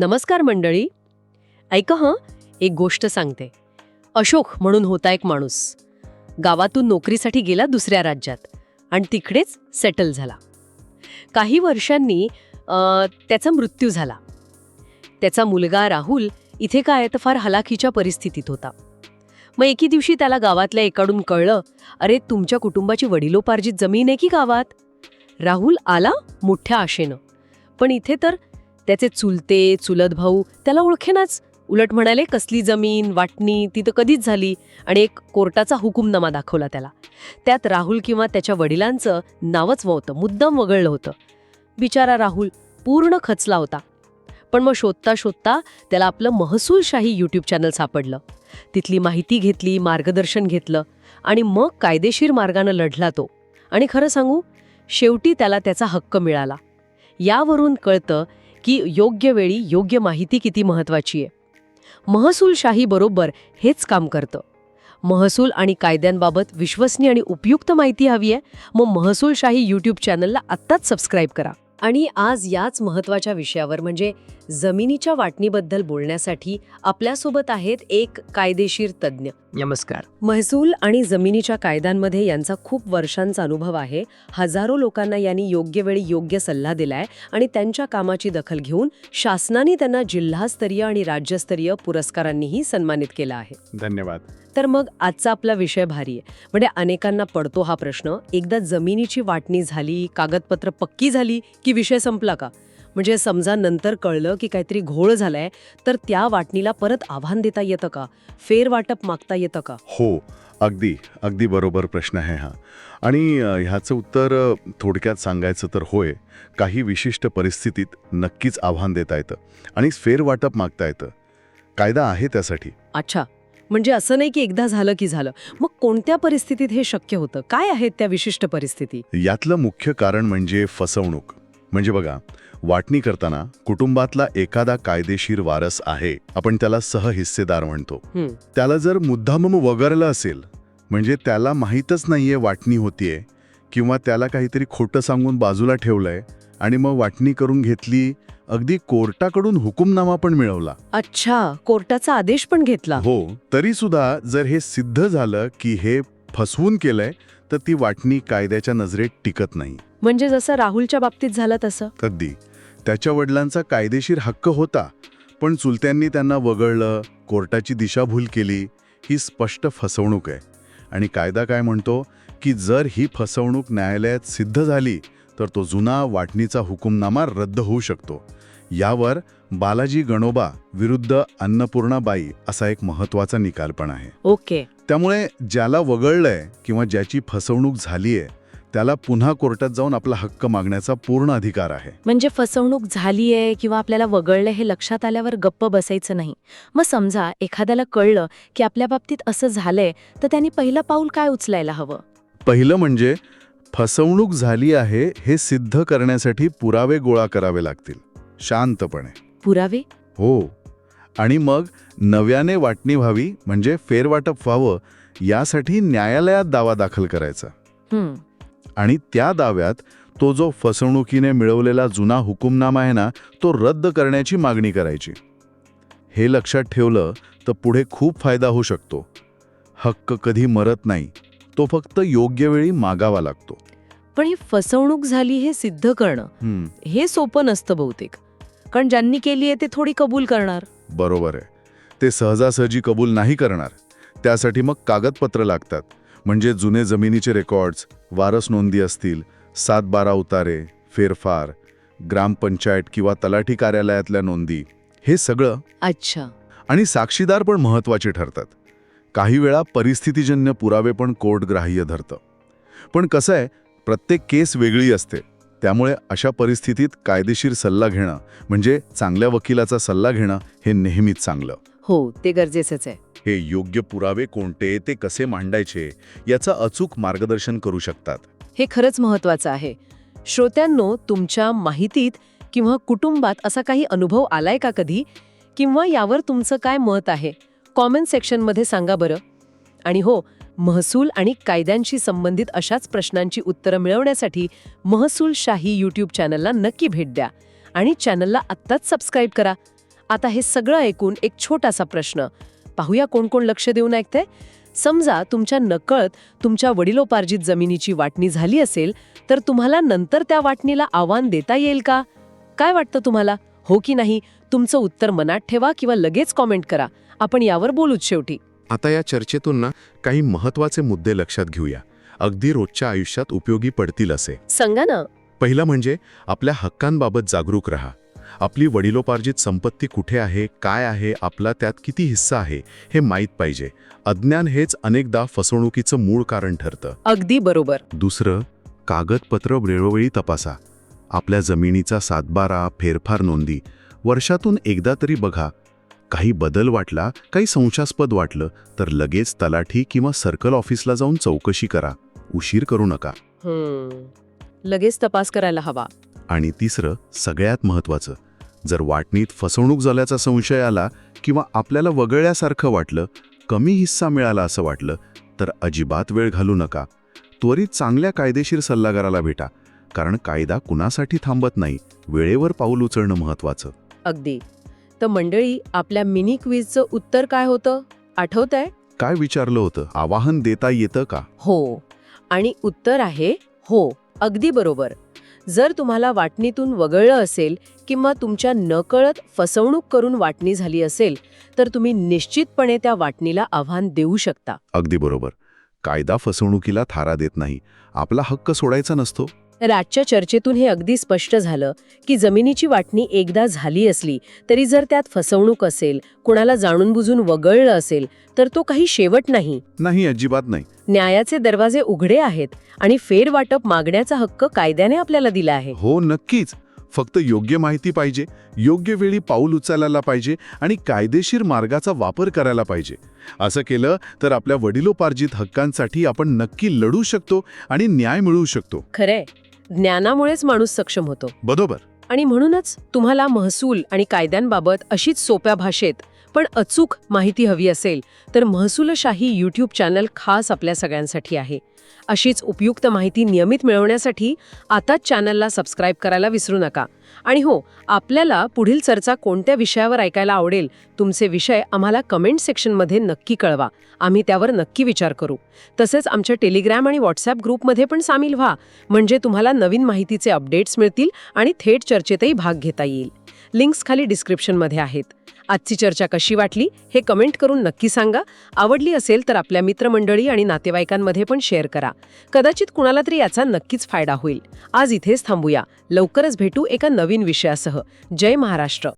नमस्कार मंडळी. ऐका हं एक गोष्ट सांगते. अशोक म्हणून होता एक माणूस. गावातून नोकरीसाठी गेला दुसऱ्या राज्यात आणि तिकडेच सेटल झाला. काही वर्षांनी अ, त्याचा मृत्यू झाला. त्याचा मुलगा राहुल इथे काय तर फार हलाखीच्या परिस्थितीत होता. मग एके दिवशी त्याला गावातल्या एकाडून कळलं अरे तुमच्या कुटुंबाची वडिलोपार्जित जमीन आहे की गावात? राहुल आला मोठ्या आशेनं. पण इथे तर त्याचे चुलते चुलत भाऊ त्याला ओळखेनाच. उलट म्हणाले कसली जमीन वाटणी ती तर कधीच झाली. आणि एक कोर्टाचा हुकुमनामा दाखवला त्याला. त्यात राहुल किंवा त्याच्या वडिलांचं नावच होतं मुद्दाम वगळलं होतं. बिचारा राहुल पूर्ण खचला होता. पण मग शोधता शोधता त्याला आपलं महसूलशाही यूट्यूब चॅनल सापडलं. तिथली माहिती घेतली मार्गदर्शन घेतलं आणि मग कायदेशीर मार्गानं लढला तो. आणि खरं सांगू शेवटी त्याला त्याचा हक्क मिळाला. यावरून कळतं की योग्य वेळी योग्य माहिती किती महत्त्वाची आहे. महसूलशाही बरोबर हेच काम करतं. महसूल आणि कायद्यांबाबत विश्वसनीय आणि उपयुक्त माहिती हवी आहे मग महसूलशाही यूट्यूब चॅनलला आत्ताच सबस्क्राईब करा. आणि आज याच महत्त्वाच्या विषयावर म्हणजे जमिनीच्या वाटणीबद्दल बोलण्यासाठी आपल्यासोबत आहेत एक कायदेशीर तज्ज्ञ. नमस्कार. महसूल आणि जमिनीच्या कायद्यांमध्ये यांचा खूप वर्षांचा अनुभव आहे. हजारो लोकांना यांनी योग्य वेळी योग्य सल्ला दिलाय आणि त्यांच्या कामाची दखल घेऊन शासनाने त्यांना जिल्हास्तरीय आणि राज्यस्तरीय पुरस्कारांनीही सन्मानित केलं आहे. धन्यवाद. तर मग आजचा आपला विषय भारी आहे. म्हणजे अनेकांना पडतो हा प्रश्न एकदा जमिनीची वाटणी झाली कागदपत्र पक्की झाली की विषय संपला का? म्हणजे समजा नंतर कळलं की काहीतरी घोळ झालाय तर त्या वाटणीला परत आव्हान देता येतं का? फेरवाटप मागता येतं का? हो अगदी अगदी बरोबर प्रश्न आहे हा. आणि ह्याचं उत्तर थोडक्यात सांगायचं तर होय काही विशिष्ट परिस्थितीत नक्कीच आव्हान देता येतं आणि फेरवाटप मागता येतं. कायदा आहे त्यासाठी. अच्छा म्हणजे असं नाही की एकदा झालं की झालं. मग कोणत्या परिस्थितीत हे शक्य होतं? काय आहेत त्या विशिष्ट परिस्थिती? यातलं मुख्य कारण म्हणजे फसवणूक. म्हणजे बघा वाटणी करताना कुटुंबातला एखादा कायदेशीर वारस आहे आपण त्याला सहहिस्सेदार म्हणतो. त्याला जर मुद्दाम वगरलं असेल म्हणजे त्याला माहीतच नाहीये वाटणी होतीये किंवा त्याला काहीतरी खोटं सांगून बाजूला ठेवलंय आणि मग वाटणी करून घेतली अगदी कोर्टाकडून हुकुमनामा पण मिळवला. अच्छा कोर्टाचा आदेश पण घेतला. हो तरी सुद्धा जर हे सिद्ध झालं की हे फसवून केलंय तर ती वाटणी कायद्याच्या नजरेत टिकत नाही. म्हणजे जसं राहुलच्या बाबतीत झालं तसं? अगदी. त्याच्या वडिलांचा कायदेशीर हक्क होता पण चुलत्यांनी त्यांना वगळलं कोर्टाची दिशाभूल केली ही स्पष्ट फसवणूक आहे. आणि कायदा काय म्हणतो? की जर ही फसवणूक न्यायालयात सिद्ध झाली तर तो जुना वाटणीचा हुकुमनामा रद्द होऊ शकतो. यावर बालाजी गणोबा विरुद्ध अन्नपूर्णाबाई असा एक महत्त्वाचा निकाल पण आहे. ओके. त्यामुळे ज्याला वगळलंय किंवा ज्याची फसवणूक झालीय त्याला पुन्हा कोर्टात जाऊन आपला हक्क मागण्याचा पूर्ण अधिकार आहे. म्हणजे फसवणूक झालीये किंवा आपल्याला वगळलं हे लक्षात आल्यावर गप्प बसायचं नाही. मग समजा एखाद्याला कळलं की आपल्या बाबतीत असं झालंय तर त्यांनी पहिलं पाऊल काय उचलायला हवं? पहिलं म्हणजे फसवणूक झाली आहे हे सिद्ध करण्यासाठी पुरावे गोळा करावे लागतील शांतपणे. पुरावे? हो. आणि मग नव्याने वाटणी व्हावी म्हणजे फेरवाटप व्हावं यासाठी न्यायालयात दावा दाखल करायचा. हं, आणि त्या दाव्यात तो जो फसवणुकीने मिळवलेला जुना हुकुमनामा आहे ना तो रद्द करण्याची मागणी करायची. हे लक्षात ठेवलं तर पुढे खूप फायदा होऊ शकतो. हक्क कधी मरत नाही तो फक्त योग्य वेळी मागावा लागतो. पण ही फसवणूक झाली हे सिद्ध करणं हं, सोपं नसतं बहुतेक. कारण ज्यांनी केली आहे ते थोडी कबूल करणार. बरोबर आहे. ते सहजासहजी कबूल नाही करणार. त्यासाठी मग कागदपत्र लागतात. म्हणजे जुने जमिनीचे रेकॉर्ड्स वारस नोंदी असतील सात बारा उतारे फेरफार ग्रामपंचायत किंवा तलाठी कार्यालयातल्या नोंदी हे सगळं अच्छा. आणि साक्षीदार पण महत्त्वाचे ठरतात. काही वेळा परिस्थितीजन्य पुरावे पण कोर्ट ग्राह्य धरतं. पण कसं आहे प्रत्येक केस वेगळी असते. त्यामुळे अशा परिस्थितीत कायदेशीर सल्ला घेणं म्हणजे चांगल्या वकिलाचा सल्ला घेणं हे नेहमीच चांगलं. हो ते गरजेचंच आहे. हे योग्य पुरावे कोणते ते कसे मांडायचे याचं अचूक मार्गदर्शन करू शकतात. हे खरंच महत्वाचं आहे. श्रोत्यांनो तुमच्या माहितीत किंवा कुटुंबात असा काही अनुभव आलाय का कधी? किंवा यावर तुमचं काय मत आहे? कॉमेंट सेक्शनमध्ये सांगा बरं. आणि हो महसूल आणि कायद्यांशी संबंधित अशाच प्रश्नांची उत्तरं मिळवण्यासाठी महसूल शाही यूट्यूब चॅनलला नक्की भेट द्या. आणि चॅनलला आत्ताच सबस्क्राईब करा. आता हे सगळं ऐकून एक छोटासा प्रश्न. पाहूया कोण कोण लक्ष देऊन ऐकते समजा तुमच्या नकळत तुमच्या वडिलोपार्जित जमिनीची वाटणी झाली असेल तर तुम्हाला नंतर त्या वाटणीला आव्हान देता येईल का? काय वाटतं तुम्हाला? हो की नाही? तुमचं उत्तर मनात ठेवा किंवा लगेच कॉमेंट करा. आपण यावर बोलूच शेवटी. आता या चर्चेतून ना काही महत्त्वाचे मुद्दे लक्षात घेऊया. अगदी रोजच्या आयुष्यात उपयोगी पडतील असे. सांगा ना. पहिलं म्हणजे आपल्या हक्कांबाबत जागरूक रहा. आपली वडिलोपार्जित संपत्ती कुठे आहे काय आहे आपला त्यात किती हिस्सा आहे हे माहीत पाहिजे. अज्ञान हेच अनेकदा फसवणुकीचं मूळ कारण ठरतं. अगदी बरोबर. दुसरं कागदपत्र वेळोवेळी तपासा. आपल्या जमिनीचा सातबारा फेरफार नोंदी. वर्षातून एकदा तरी बघा. काही बदल वाटला काही संशयास्पद वाटलं तर लगेच तलाठी किंवा सर्कल ऑफिसला जाऊन चौकशी करा. उशीर करू नका. लगेच तपास करायला हवा. आणि तिसरं सगळ्यात महत्त्वाचं जर वाटणीत फसवणूक झाल्याचा संशय आला किंवा आपल्याला वगळल्यासारखं वाटलं कमी हिस्सा मिळाला असं वाटलं तर अजिबात वेळ घालू नका. त्वरित चांगल्या कायदेशीर सल्लागाराला भेटा कारण कायदा कुणासाठी थांबत नाही वेळेवर पाऊल उचलणं महत्त्वाचं. अगदी. तर मंडळी आपल्या मिनी क्विजचं उत्तर काय होतं? आठवतंय? काय विचारलं होतं? आवाहन देता येतं का? हो. आणि उत्तर आहे हो. अगदी बरोबर. जर तुम्हाला वाटणीतून वगळलं असेल किंवा तुमच्या नकळत फसवणूक करून वाटणी झाली असेल तर तुम्ही निश्चितपणे त्या वाटणीला आव्हान देऊ शकता. अगदी बरोबर. कायदा फसवणुकीला थारा देत नाही. आपला हक्क सोडायचा नसतो. राजच्या चर्चेतून हे अगदी स्पष्ट झालं की जमिनीची वाटणी एकदा झाली असली तरी जर त्यात फसवणूक असेल कुणाला जाणून बुजून वगळलं असेल तर तो काही शेवट नाही. नाही अजिबात नाही. न्यायाचे दरवाजे उघडे आहेत आणि फेरवाटप मागण्याचा हक्क कायद्याने आपल्याला दिला आहे. हो नक्कीच. फक्त योग्य माहिती पाहिजे योग्य वेळी पाऊल उचलायला पाहिजे आणि कायदेशीर मार्गाचा वापर करायला पाहिजे. असं केलं तर आपल्या वडिलोपार्जित हक्कांसाठी आपण नक्की लढू शकतो आणि न्याय मिळवू शकतो. खरंय. ज्ञानामुळेच माणूस सक्षम होतो. बरोबर. आणि म्हणूनच तुम्हाला महसूल आणि कायद्यांबाबत अशीच सोप्या भाषेत पण अचूक माहिती हवी असेल तर महसूलशाही यूट्यूब चॅनल खास आपल्या सगळ्यांसाठी आहे. अशीच उपयुक्त माहिती नियमित मिळवण्यासाठी आताच चॅनलला सबस्क्राईब करायला विसरू नका. आणि हो आपल्याला पुढील चर्चा कोणत्या विषयावर ऐकायला आवडेल तुमचे विषय आम्हाला कमेंट सेक्शनमध्ये नक्की कळवा. आम्ही त्यावर नक्की विचार करू. तसेच आमच्या टेलिग्रॅम आणि व्हॉट्सॲप ग्रुपमध्ये पण सामील व्हा म्हणजे तुम्हाला नवीन माहितीचे अपडेट्स मिळतील आणि थेट चर्चेतही भाग घेता येईल. लिंक्स खाली डिस्क्रिप्शनमध्ये आहेत. आजची चर्चा कशी वाटली हे कमेंट करून नक्की सांगा. आवडली असेल तर आपल्या मित्रमंडळी आणि नातेवाईकांमध्ये पण शेअर करा. कदाचित कुणाला तरी याचा नक्कीच फायदा होईल. आज इथेच थांबूया. लवकरच भेटू एका नवीन विषयासह. जय महाराष्ट्र.